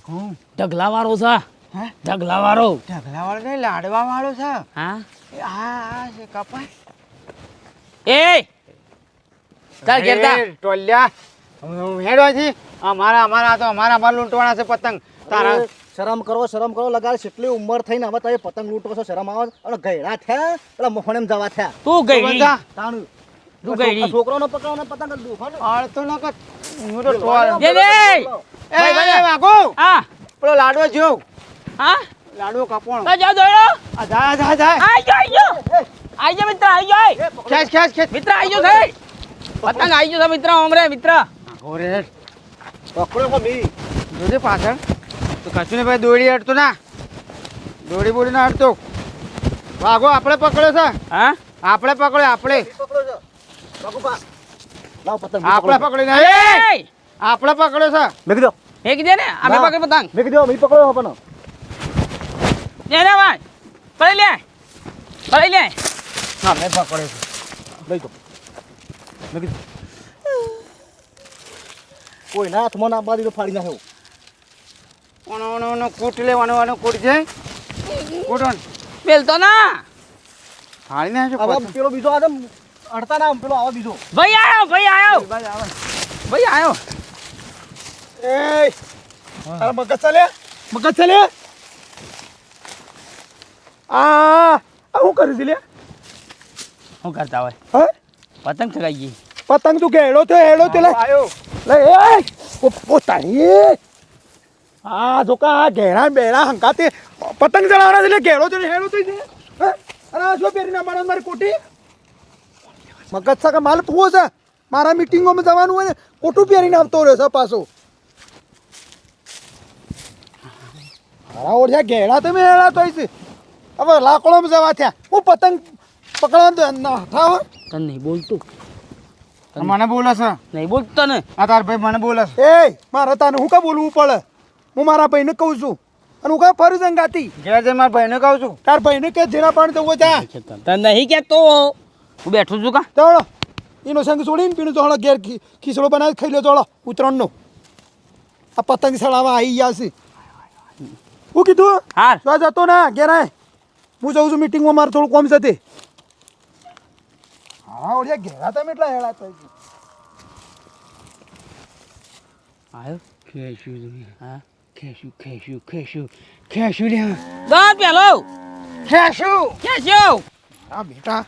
વાઘું ઢગલા વાળો છે હે ઢગલા વાળો ઢગલા વાળો નહીં લાડવા વાળો છે હા એ આ આ છે કપાય એ ચાલ ઘેરતા ટોલ્યા હું હેડવાથી અમારા અમારા તો અમારા અમારા લૂંટવાના છે પતંગ તારા શરમ કરો શરમ કરો લગાડ કેટલી ઉંમર થઈને હવે તમે પતંગ લૂંટો છો શરમ આવે અને ગયડા થયા પેલા મફણેમ જવા થયા તું ગઈ છોકરો તાણું તું ગઈ છોકરાનો પકડવાનો પતંગ જ આળતો ન કર હું તો ટોલ જે એ એ હા. પેલો લાડવો જો. હા? લાડવો કાપવાનો. તો જાઓ દોડો. આ જા જા જા. આઈ ગયો આઈ ગયો આઈ ગયો મિત્ર આઈ ખેંચ ખેંચ મિત્ર આઈ ગયો છે પતંગ આઈ ગયો મિત્ર ઓમરે મિત્ર. ઓરે પકડો બી. જોજે પાછળ. તો કશું ને ભાઈ દોડી અડતો ના. દોડી બોડી ના અડતો વાઘો આપણે પકડ્યો છે. હા? આપણે પકડ્યો આપણે. પકડો છો. બાકુપા આપણે પકડી આપણે પકડ્યો છે. મેં દો એક દે ને અમે ના. પકડ પતંગ મેકી દો મી પકડો પણ. લે લે ભાઈ પડી લે પડી લે. આપણે પકડ્યો છે. લઈ દો મેકી દો કોઈ ના હાથમાં ના બાદી તો ફાડી નાખ્યો ઓનો ઓનો ઓનો કૂટ લેવાનો વાનો કૂટ છે. કૂટ ઓન. પેલ તો ના. ફાડી પતંગ. પેલો બીજો આદમ અડતા ના પેલો આવા બીજો. ભાઈ આયો ભાઈ આયો. ભાઈ આયો. એ તારા મગજ ચાલે મગજ ચાલે આ શું કરી લે શું કરતા હોય હે પતંગ ચગાઈ ગઈ પતંગ તું ગેડો તો હેડો તે લે આવ્યો લે એ પોતાની આ જોકા આ ઘેરા બેડા હંકાતે પતંગ ચડાવવાના એટલે ઘેડો તો હેડો તો છે? અરે આ શું પહેરીને મારો મારી કોટી મગજ સાકા માલ પૂવો છે મારા મીટિંગોમાં જવાનું હોય ને કોટું પહેરીને આવતો રહ્યો છે પાછો મારા ઓળખ્યા ઘેડા તમે હેડા તો છે. હવે લાકડોમાં જવા થયા. હું પતંગ પકડવાનું ના થાવ તને નહીં બોલતું. મને બોલે છે. નહીં બોલતો ને આ તાર ભાઈ મને બોલે છે. એ મારે તને હું કા બોલવું પડે? હું મારા ભાઈને કહું છું. અને હું કા ફરું સંગાતી ઘેર જઈને મારા ભાઈને કહું છું. તાર ભાઈને કે જેના પાણી જવું ત્યાં તને નહીં કહેતો. હું બેઠું છું કા? ચાલો એનો સંગ છોડીને પીણું તો હળો ઘેર ખીસડો બનાવી ખાઈ લો ચાલો ઉત્તરાયણનો આ પતંગ સળાવા આવી ગયા છે. હું કીધું? હા તો જતો ને ઘેર હું જઉં છું મિટિંગમાં મારે થોડું કોમ છે તે. હા ઓડિયા ઘેરા તમે એટલા હેળા થઈ છે આયો? ખેશું હા. ખેશું ખેશું ખેશું ખેશું લે દાદ પેલો. ખેશું ક્યાં આ બેટા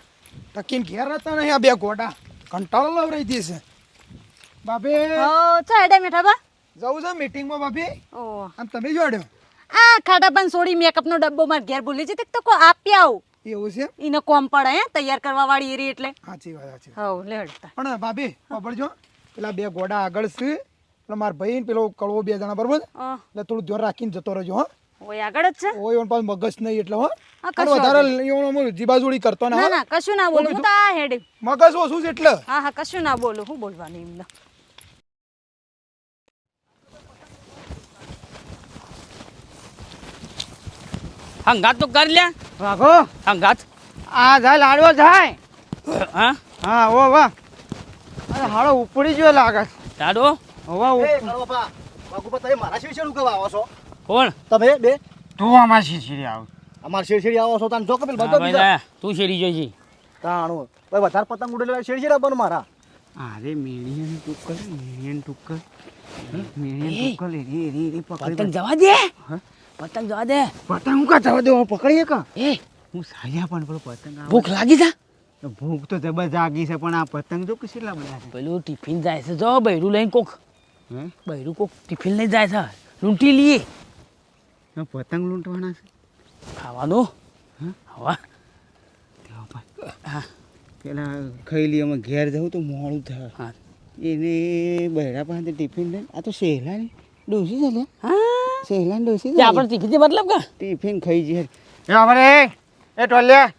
ટકીને ઘેર હતા નહીં આ બે ગોડા. કંટાળો લવરાઈ દેશે બાપે. હો ચો હેડે મેઠા બા. જવું છે મીટિંગમાં બાપી. ઓ અને તમે જોડ્યો આ ખાડા પણ સોડી મેકઅપનો ડબ્બો માર ઘેર ભૂલી જતી તો કો આપી આવું. એવું છે? એને કોમ પડે હે? તૈયાર કરવા વાળી એરી એટલે. સાચી વાત સાચી હવ લે પણ ભાભી ખબરજો પેલા બે ગોડા આગળ છે મારા ભાઈ ને પેલો કડવો બે જણા બરોબર? એટલે થોડું રાખીને જતો રહેજો હો. ઓય આગળ જ છે? ઓય ઓન પાછું મગજ નહીં એટલે હો. કશો વધારે જીબાજોડી કરતો ના ના કશું ના બોલું. હું તો આ હેડે. મગજ ઓછું છે એટલે. હા હા કશું ના બોલું. હું બોલવાની એમને હંગાત તો કરી લે. વાઘો હંગાત. આ જાય લાડવો જાય. હા? હા ઓ વાહ. અરે હાડો ઉપડી ગયો લાગે લાડવો? હોવા એ કરો બા. બાકુ તમે મારા શેર શેર આવો છો? કોણ? તમે બે? તું આમાં શીશી આવ. અમાર શેર શેર આવો છો તાન જો કપિલ પેલ બધો બીજા. તું શેરી જોઈ છે તાણો. ભાઈ વધારે પતંગ ઉડેલા શેર શેર બન મારા. અરે મેળીને ટુક્કર મેળીને ટુક્કર મેળીને ટુક્કર રે રે રે પકડી પતંગ જવા દે? હા? પતંગ જવા દે. પતંગ હું કા જવા હું પકડીએ કા? એ હું સાયા પણ પેલો પતંગ ભૂખ લાગી જા ભૂખ તો જબર જાગી છે પણ આ પતંગ જો કેટલા બધા છે? પેલું ટિફિન જાય છે જો બૈરું લઈને કોક. હે? બૈરું કોક ટિફિન લઈ જાય છે. લૂંટી લઈએ. પતંગ લૂંટવાના છે? ખાવાનું? હવા હા. પેલા ખાઈ લઈએ અમે ઘેર જવું તો મોડું થાય. હા. એને બૈરા પાસે ટિફિન લઈને આ તો સહેલાની ડોસી છે હા. સહેલાની ડોસી તે આપણે ટિફિન મતલબ કા ટિફિન ખાઈ જઈએ એ અમારે એ ટોલ્યા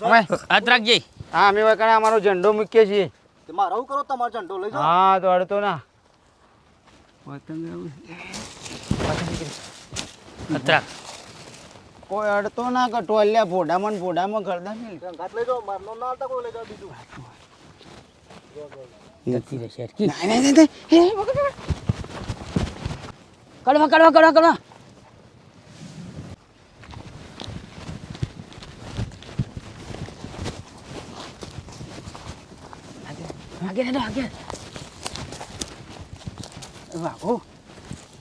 અમે હાથ રાખજે હા અમે વકણે અમારો ઝંડો મૂકીએ છીએ તે મારા હું કરો તમારો ઝંડો લઈ જાઓ હા તો અડતો ના પતંગ આવું હાથ કોઈ અડતો ના કે ટોલ્યા ફોડામાં ફોડામાં કરતા નહીં ઘાટ લઈ જાઓ મારનો ના આવતા કોઈ લઈ જાઓ બીજું જતી રહેશે ના નહીં નહીં નહીં કડવા કડવા કાઢવા કડવા આગળ હેડો એ વાઘો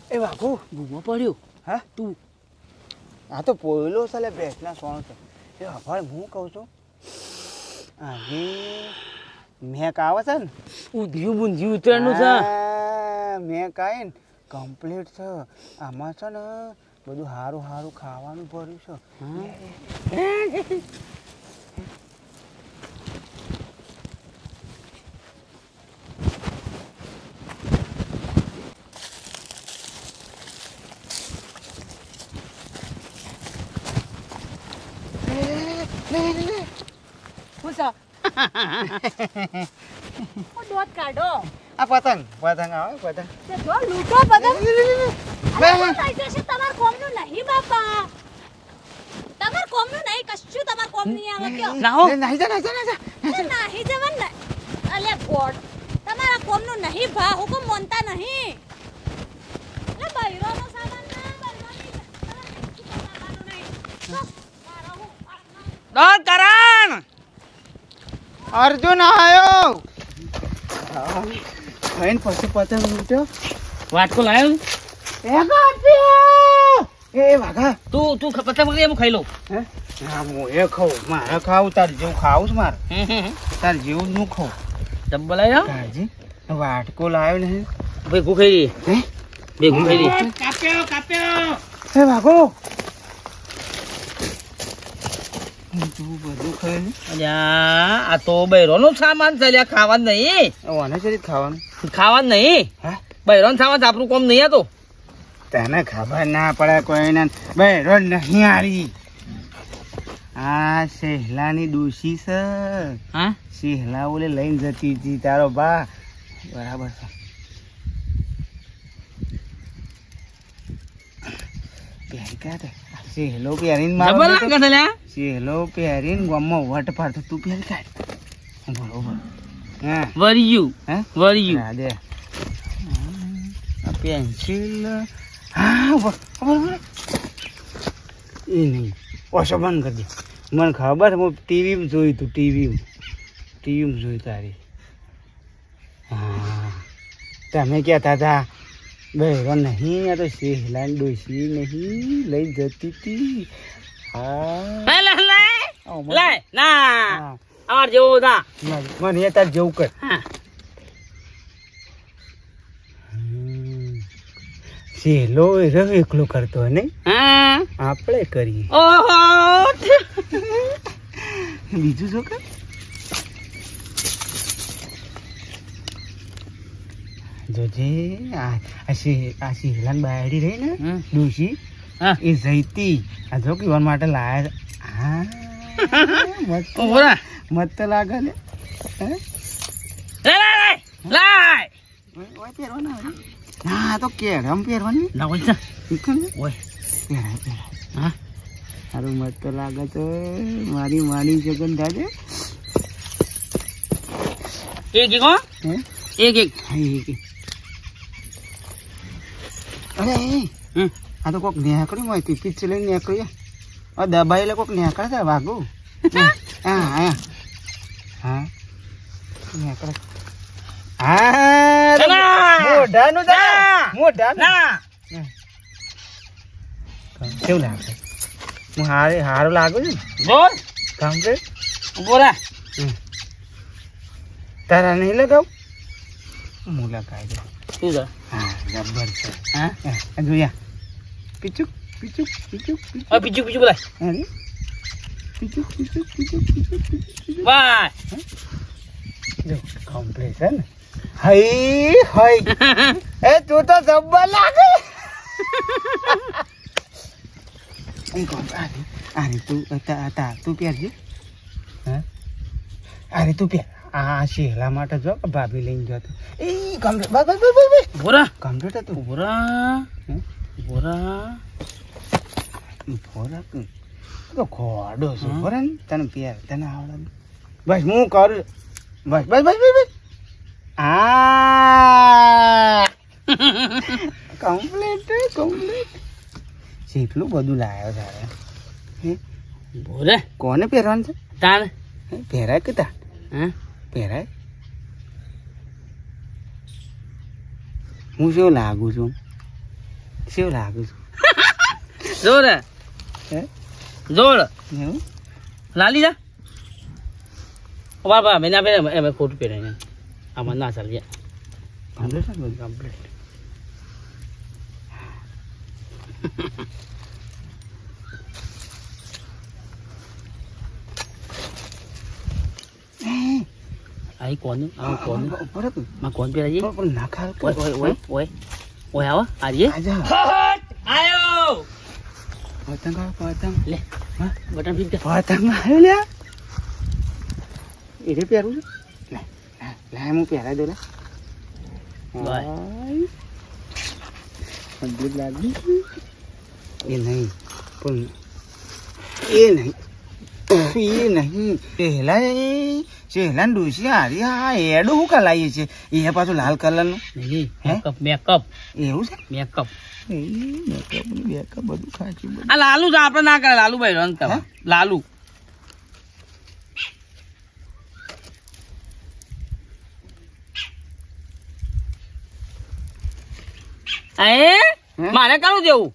એ વાઘો ભૂમો પડ્યો. હા? તું. આ તો પોયલો છે લે ભેંસના સોણ છે. એ હવે હું કહું છું? આજે મેક આવે છે ને? ઊંધિયું બુંધિયું ઉતરેનું છે. મેક આવે ને. કમ્પ્લીટ છે. આમાં છે ને બધું સારું સારું ખાવાનું ભર્યું છે. હું દોત કાઢો. આ પતંગ પતંગ આવે પતંગ તે જો લૂંટો પતંગ બે. જશે તમાર કોમનું નહીં બાપા તમાર કોમનું નહીં કશું તમાર કોમ નહીં આવે લાવો નહીં જા નહીં જા નહીં જા એ નહીં જવન ને અલે ગોડ તમારા કોમનું નહીં ભા હુકમ મોનતા નહીં એટલે બૈરોનો સામાન ના બૈરોની નહીં તો મારો હું પાછળ દોડ કરણ અર્જુન આવ્યો ખાઈને પછી પતંગ લૂટ્યો વાટકો લાવ્યો એ એ વાઘા. તું તું પતંગ પકડી હું ખાઈ લઉં હે? હા હું એ ખાઉં. મારે ખાવું તાર જેવું ખાવું છે મારે. તાર જેવું હું ખાઉં. ડબ્બો લાવ્યો વાટકો લાવ્યો ને ભેગું ખાઈ હે? ભેગું ખાઈ કાપ્યો કાપ્યો. હે વાઘો તું બધું ખાય ને અલ્યા આ તો બૈરોનો સામાન છે લ્યા ખાવાનું નહીં. ઓને છે ખાવાનું? ખાવાનું નહીં. બૈરોનો સામાન આપણું કોમ નહીં આ તો તને ખબર ના પડે કોઈને બેરો નહીં હારી આ સહેલાની દોષી છે. હા? સહેલા ઓલે લઈને જતી હતી તારો બા. બરાબર છે. પહેરી કાઢ સહેલો પહેરીને મારો સહેલો પહેરીને ગામમાં વટ ફાડતો તું પહેરી કાઢ. બરોબર હા. વરિયું. હે? વરિયું. હા દે. આ પેન્સિલ. હા. એ નહીં. ઓછો બંધ કરી દે. મને ખબર હું ટીવીમાં જોયું તું ટીવીમાં. ટીવીમાં જોયું તારી. હા. તમે કહેતા હતા બહેરો નહીં આ તો સહેલાન ડોસી નહીં લઈ જતી હતી ના. અમાર જેવો ના. મને- તાર જેવું કર. એકલો કરતો ને આપણે કરીએ. ઓહો. બીજું શું કર? જોજે આ આ હેલાન બાયડી રહી ને દોશી ડોશી? એ જઈતી આ જો પીવા માટે લાયા. હા મત. મસ્ત લાગે. ને. હે? લે લે લે લાય. ઓય, પહેરવાના ને. તો કેળમ પહેરવાની. ના ઓય ઓય પહેરાય પહેરાય. હા. તારું મત તો લાગે તો મારી માની જગન દાદે એક એક એક એક. હા, એ કે. અરે હમ. આ તો કોક નેકળ્યું હોય જ લઈને નેકળ્યું આ દબાઈને કોક નેકળે છે વાગુ હા. હા હા. નેકળે. મોઢાનું. મોઢાનું. કેવું લાગે? હું હારે હારું લાગુ છું બોલ. રહે તારા નહીં લગાવ? હું તું હા જબર છે. હા? હા જોયા. પીચુક પીચુક પીચુક પીચુક હવે બીજું બીજું બોલાય અરે પીચુક પીચુક પીચુક પીચુક પીચુક બાય જો કમ્પ્લીટ છે ને હઈ હઈ એ તું તો જબ્બર લાગે એ કોણ આરે આરે તું તા તા પહેરજે હા અરે તું પહેર આ શેલા માટે જો ભાભી લઈને જતો એ કમ્પ્લીટ બસ બસ બસ બસ રહે કમ્પ્લીટ હતું ઊભો રહે ખોરાક તો ખોડો છે. ખોરે ને? તને પહેર તને આવડે? બસ હું કરું. બસ બસ બસ બસ આ! કમ્પ્લીટ કમ્પ્લીટ કેટલું બધું લાવ્યો તારે હે? બોલે કોને પહેરવાનું છે? તાન પહેરાય કે તાર હા? પહેરાય? હું શું લાગુ છું? શું લાગુ છું જોર હે જોર એવું લાલી જા બાબા મેં ના પહેરે એમ ખોટું પહેરે ને આમાં ના ચાલે કમ્પ્લીટ ને બધું કમ્પ્લીટ આઈ કોણ આ કોણ ઉપર હતું. માં કોણ પહેરે છે પણ- પણ ના ખાવ ઓય ઓય ઓય ઓય ઓય આવો આરીએ આયો પતંગ પતંગ લે બટન ફીટ કર પતંગ આવ્યો લ્યા એ રે પહેરું છું લે લે, લે હું પહેરાઈ દઉં લે લાગી એ નહીં પણ એ નહીં એ નહીં પહેલા પહેલા ડોસી હારી હા એડું શું કલાઈએ છે એ પાછું લાલ કલરનું. નું મેકઅપ મેકઅપ એવું છે? મેકઅપ મેકઅપ ને બેકઅપ બધું ખાચું આ લાલુ તો આપણે ના કરે લાલુ ભાઈ રન લાલુ. મારે કરું જેવું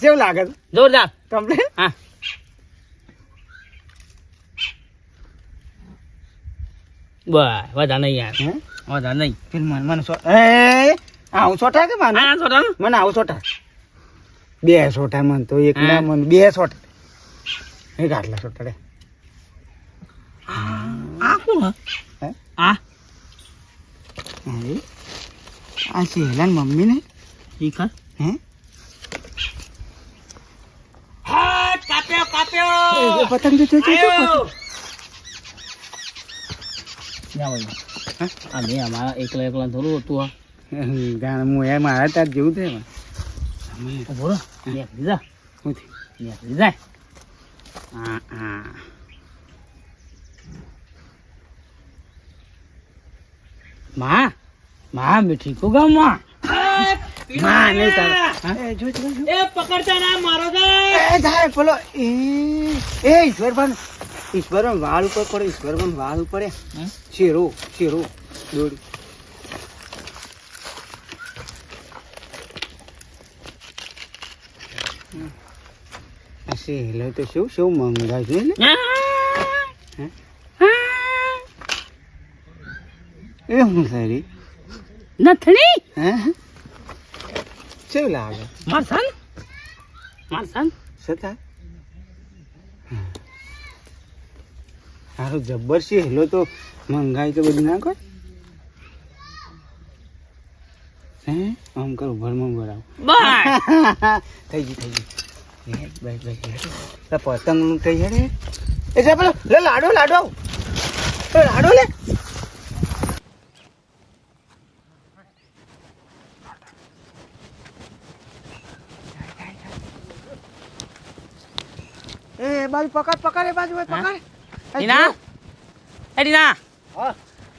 જેવું લાગે જોરદાર. કમ્પ્લીટ હા. બસ વધારે નહીં યાર હે વધારે નહીં પેલું મને મને સો એ આવું સોટા કે મને આ છોટા મને આવું સોટા બે સોટા મને તો એક ના હા. મને બે સોટા એક આટલા સોટા રે આ કોણ હે? આ અરે આ સહેલાન મમ્મી ને શીખર હે હાથ કાપ્યો એ, કાપ્યો એ પતંગ જો જો જો, જો આયો. પતંગ. ના ભાઈ હા આ મેં અમારા એકલા એકલા થોડું હતું જાણે હું એ મારા તાર જેવું છે? મેં. માં માં મીઠી કો ગામમાં માં? નહીં તાર. એ, જો, જો, જો. એ પકડતા ના મારો છે એ જાય પેલો એ એ ઈશ્વરભાન ઈશ્વરભાન વાળ ઉપર પડે ઈશ્વરમાં વાળ ઉપર પડે? શેરો શેરો. દોડી સહેલો તો શું શું મંગા છે ને? એ હું? સારી નથણી? હે? શું લાગે? મારસન મારસન છતાં સારું જબ્બર છે. હેલો તો મંગાઈ તો બધું ના કર હે? આમ કરું ભરમાં ભરાવ થઈ ગઈ થઈ. તો પતંગનું થઈ હેડે એ જા પેલો લે લાડો લાડો લાડો લે. એ બાજુ પકડ પકડ એ બાજુ પકડ. ટીના એ ટીના હા.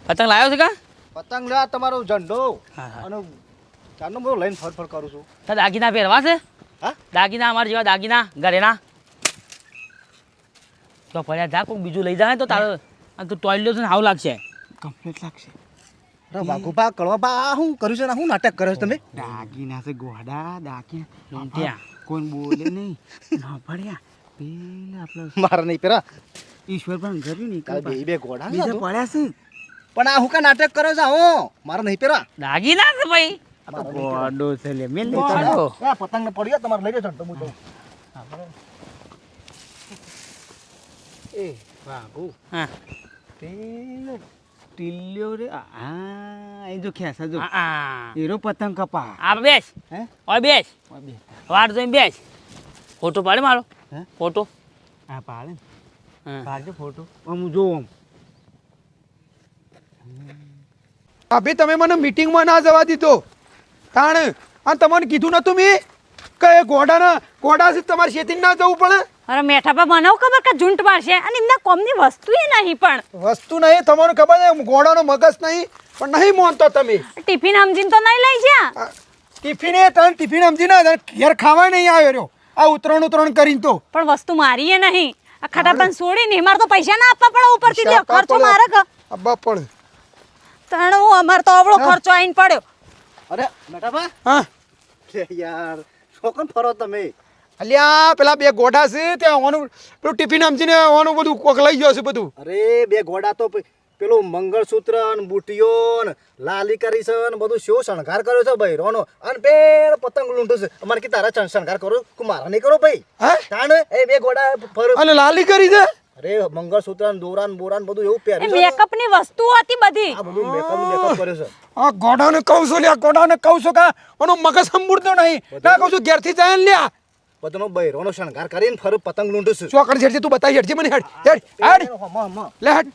પતંગ લાવ્યો છે કા? પતંગ લે તમારો ઝંડો. અને ચારનો બધો લઈને ફર ફર કરું છું. તો દાગીના પહેરવા છે? હા? દાગીના અમારા જેવા દાગીના ઘરેના તો પડ્યા જા કોઈ બીજું લઈ જાય તો તારે. તું ટોયલેટ છે ને હાવ લાગશે. કમ્પ્લીટ લાગશે. અરે વાઘુભા કળવાભા શું કર્યું છે ને? શું નાટક કર્યો છે તમે? દાગીના છે ગોડા દાગીના. લૂંટ્યા. કોઈ બોલે નહીં. ના પડ્યા. પેલા આપણે મારા નહીં પેરા ઈશ્વર પણ કર્યું ને કાલ બે બે ઘોડા બીજા આ પડ્યા છે. પણ આ હું કા નાટક કરો છો હો. મારો નહીં પહેરવા. દાગીના છે ભાઈ. ગોડો છે લે મેલ ચાલો આ પતંગ ને પડ્યો તમારે લઈ જાઓ તો હું જાઉં. એ બાબુ. હા. તે ટીલ્યો રે આ એ જો ખેસા જો. આ, આ. એરો પતંગ કપા આ બેસ. હે? ઓય બેસ. ઓય બેસ. વાર જોઈ બેસ. ફોટો પાડે મારો. હે? ફોટો. આ પાડે ને. પાડજો ફોટો આમ હું જોઉં ભાભી તમે મને મીટિંગમાં ના જવા દીધો. તાણ અને તમને કીધું નતું મેં? કે ગોડાના ગોડા ઘોડા છે તમારે શેતી ના જવું પડે? અરે મેઠા પર મને ખબર કે ઝૂંટ મારશે અને એમના કોમની વસ્તુ એ નહીં પણ. વસ્તુ નહીં તમને ખબર છે ઘોડાનો મગજ નહીં પણ નહીં મોનતો તમે. ટિફિન સમજીને તો નહીં લઈ જ્યા ટિફિન એ તને ટિફિન સમજીને ઘેર ખાવા નહીં આવ્યો રહ્યો. આ ઉતરણ ઉતરણ કરીને તો. પણ વસ્તુ મારી એ નહીં. આ છોડી ને મારે તો પૈસા ના આપવા પડે ઉપરથી લ્યો ખર્ચો મારે ક અબ્બા પડે. તાણે હું અમાર તો અવળો ખર્ચો આઈન પડ્યો. અરે મેટાબા હા. લે યાર છોકન ફરો તમે? અલ્યા પેલા બે ગોડા છે ત્યાં ઓનું પેલું ટિફિન સમજીને ઓનું બધું કોક લઈ ગયો છે બધું. અરે બે ગોડા તો પેલું મંગળસૂત્ર ને બુટીઓ ને લાલી કરી છે ને બધું શો શણગાર કર્યો છે ભાઈ રોનો. અને પેડ પતંગ લૂંટું છે. અમારે કે તારા શણગાર કરો. કુ મારા નહીં કરો ભાઈ. હે? તાણ એ બે ગોડા ફરો. અને લાલી કરી છે? અરે મંગળસૂત્ર ને દોરા ને બોરા ને બધું એવું પહેર્યું મેકઅપની. વસ્તુ હતી બધી. આ બધું મેકઅપ મેકઅપ કર્યો છે. આ ગોડાને કહું છું લ્યા ગોડાને કહું છું કા ઓનો મગજ સંભળતો નહીં. ના કહું છું ઘેરથી જાય ને લ્યા. બધાનો બૈરોનો શણગાર કરીને ફરું પતંગ લૂંટું છું. ચોકડ હેડજે તું બતાવી હેડજે મને હેડ હેડ હેડ. લે હેડ.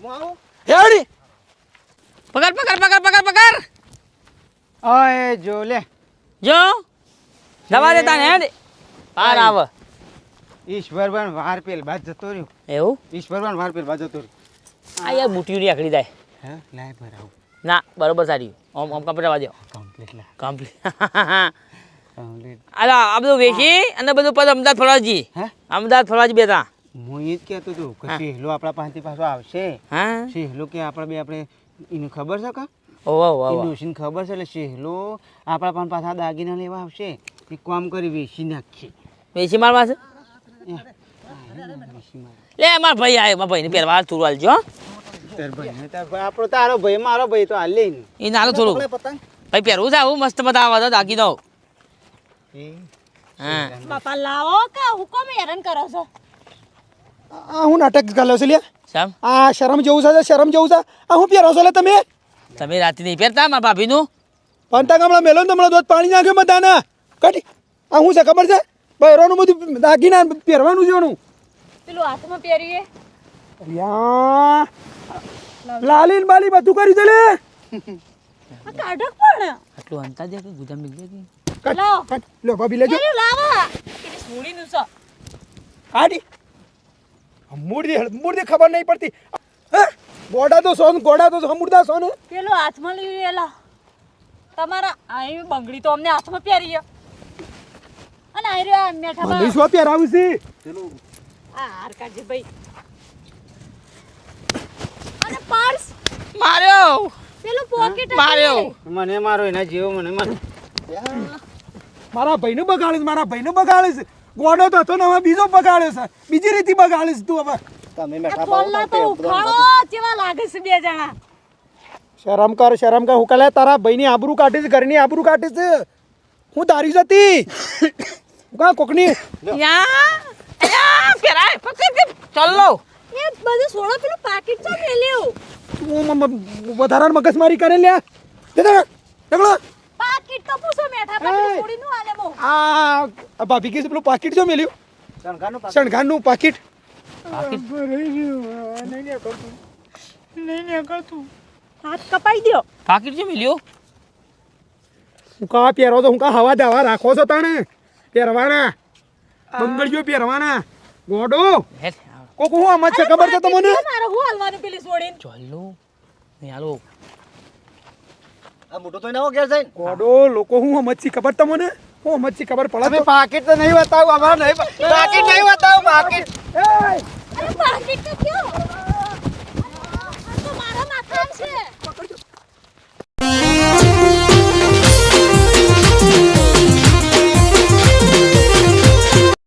હેડ પકડ પકડ પકડ પકડ પકડ ઓય જો લે. જો! દવા દેતા ને હેડ પાર આવે. ઈશ્વરભાન વાર પેલ બાજ જતો રહ્યો. એવું? ઈશ્વરભાન વાર પેલ બાજ જતો રહ્યો. આ યાર બુટીઓની આકડી જાય. હે? લાય ભરાવું ના બરોબર સારી. ઓમ ઓમ કમ્પ્લીટ આવવા દો કમ્પ્લીટ લા કમ્પ્લીટ કમ્પ્લીટ અલા આ બધું વેચી અને બધું પછી અમદાવાદ ફરવાજી હે? અમદાવાદ ફરવાજી બેતા હું એ જ કહેતો હતો કે. સહેલો આપણા પાસેથી પાછો આવશે. હા. સહેલો કે આપણે બે આપણે એને ખબર છે કા? ઓવા ઓવા ડોશીને ખબર છે એટલે સહેલો આપણા પાસે પાછા દાગીના લેવા આવશે. એ કામ કરી વેચી નાખીએ વેચી મારવા છે? લે માર. લે મારા ભાઈ આવ્યો મારા ભાઈને પહેરવા તું ભાઈ આપણો તારો ભાઈ મારો ભાઈ તો હાલ લઈને. એ નાલો થોડું. ભાઈ પહેરવું છે આવું મસ્ત બધા આવા દાગીનો હા. બાપા લાવો કે હુકમ હેરાન કરો છો? આ હું નાટક ગાલ્યો છે લ્યા? સામ આ શરમ જેવું છે શરમ જેવું છે. આ હું પહેરો છો લે તમે? તમે રાતે નહીં પહેરતા મારા ભાભીનું? પંતા ગામડા મેલો ને તમારા દોત પાણી નાખ્યો બધાને. કટી. આ હું છે ખબર છે? બહેરોનું બધું દાગીના પહેરવાનું એનું. પેલું હાથમાં પહેરીએ. યા લાલીન બાલી બધું કરી દે લે. આ કાઢક પણ. આટલું અંતા દે કે ગુદામ મિલ દે કે? લો. લો ભાભી લેજો. લાવા લાવો. એને છોડીનું છે. કાઢી. મૂર્તિ મૂર્તિ ખબર નહીં પડતી. હે ગોડા તો સોન ગોડા તો સમુરદા સોન પેલો હાથમાં લઈ એલા. તમારા અહીં બંગડી તો અમને હાથમાં પહેરી છે. અને આ રહ્યો આ મેઠા બંગડી. શું પહેરાવું છે? આ હાર કાઢજે ભાઈ. અને પર્સ. માર્યો. પેલું પોકેટ માર્યો. મને મારો એના જેવો મને મારો. મારા ભાઈને બગાડીશ મારા ભાઈને બગાડીશ ગોડો તો હતો ને હવે બીજો બગાડ્યો છે બીજી રીતે બગાડીશ તું હવે તમે મેઠા ફોનના તો ઉખાડો જેવા લાગે છે બે જણા શરમ કર શરમ કર હું કાલે તારા ભાઈની આબરૂ કાઢીશ ઘરની આબરૂ કાઢીશ હું તારી જતી કા કોકની યા યા પહેરાય પકડ કે લો એ બધું છોડો પેલું પાકીટ તો મેલ્યું તું વધારાની મગજમારી કરે લે તે દે ઢગલો પાકીટ તો પૂછો મેઠા પર છોડી નું આલે મો આ આ ભાભી કે પેલું પાકીટ જો મેલ્યું? શણગારનું પાકીટ. શણગારનું પાકીટ. હાથ કપાઈ દ્યો. પાકીટ જો મિલ્યો? હું કા પહેરો તો હું કા હવા દાવા રાખો છો તણે? પહેરવાના. બંગડીઓ પહેરવાના. ગોડો. કોક હું આમ છે ખબર છે તમને? મારો હું હાલવાનું પેલી છોડીને ચાલો. નહીં હાલો. આ મોટો તો ના ઘેર જઈને. ગોડો લોકો હું મચ્છી ખબર તમને? હું મચ્છી ખબર પડે તમે તો. નહીં બતાવું અમાર નહીં પાકેટ નહીં બતાવું કયો? આ તો મારા માથામાં છે.